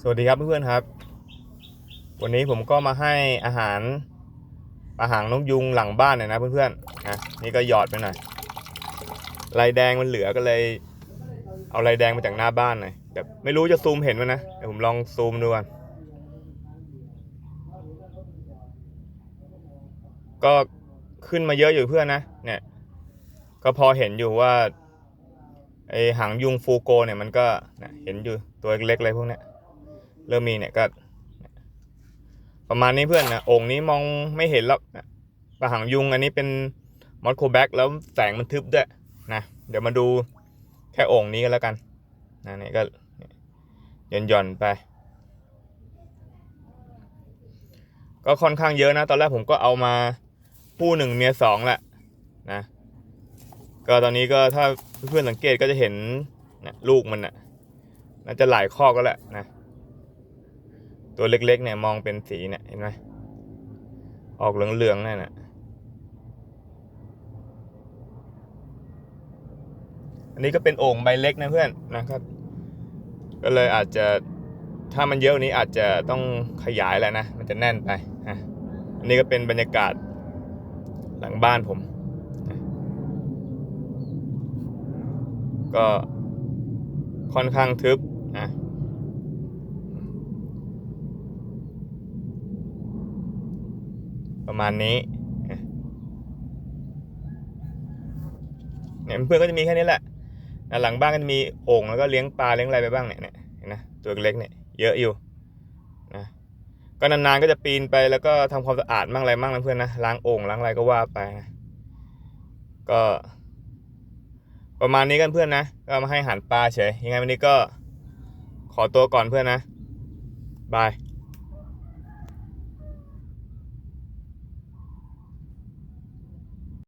สวัสดีครับเพื่อนๆครับ วันนี้ผมก็มาให้อาหารอาหารนกยุงหลังบ้านหน่อยนะเพื่อนๆนะนี่ก็หยอดไปหน่อยลายแดงมันเหลือก็เลย เอาลายแดงมาจากหน้าบ้านหน่อยแต่ไม่รู้จะซูมเห็นไหมนะเดี๋ยวผมลองซูมดูก่อนก็ขึ้นมาเยอะอยู่เพื่อนนะเนี่ย ก็พอเห็นอยู่ว่าไอหางยุงฟูโกเนี่ยมันก็เนี่ยเห็นอยู่ตัวเล็กๆเลยพวกเนี้ย เริ่มมีเนี่ยก็ ประมาณนี้เพื่อนนะองค์นี้มองไม่เห็นหรอกนะปลาหางยุงอันนี้เป็นมอสโคแบ็กแล้วแสงมันทึบด้วยนะเดี๋ยวมาดูแค่โอ่งนี้ก็แล้วกันนะเนี่ยก็หย่อนหย่อนไป ก็ค่อนข้างเยอะนะ ตอนแรกผมก็เอามาผู้หนึ่งเมียสองแหละนะก็ตอนนี้ก็ถ้าเพื่อนสังเกตก็จะเห็นนะลูกมันนะน่าจะหลายข้อกก็แหละนะ ตัวเล็กๆ เนี่ยมองเป็นสีเนี่ยเห็นไหมออกเหลืองๆนั่นน่ะอันนี้ก็เป็นโอ่งใบเล็กนะเพื่อนนะครับ ก็เลยอาจจะถ้ามันเยอะนี้อาจจะต้องขยายแหละนะ มันจะแน่นไปนะอันนี้ก็เป็นบรรยากาศหลังบ้านผม ก็ค่อนข้างทึบนะ ประมาณนี้เนี่ยเพื่อนก็จะมีแค่นี้แหละหลังบ้านก็จะมีโอ่งแล้วก็เลี้ยงปลาเลี้ยงอะไรไปบ้างเนี่ยเนี่ยเห็นนะตัวเล็กเนี่ยเยอะอยู่นะก็นานๆก็จะปีนไปแล้วก็ทำความสะอาดมั่งอะไรมั่งนะเพื่อนนะล้างโอ่งล้างอะไรก็ว่าไปนะก็ ประมาณนี้กันเพื่อนนะ ก็มาให้อาหารปลาเฉยยังไงวันนี้ก็ขอตัวก่อนเพื่อนนะบาย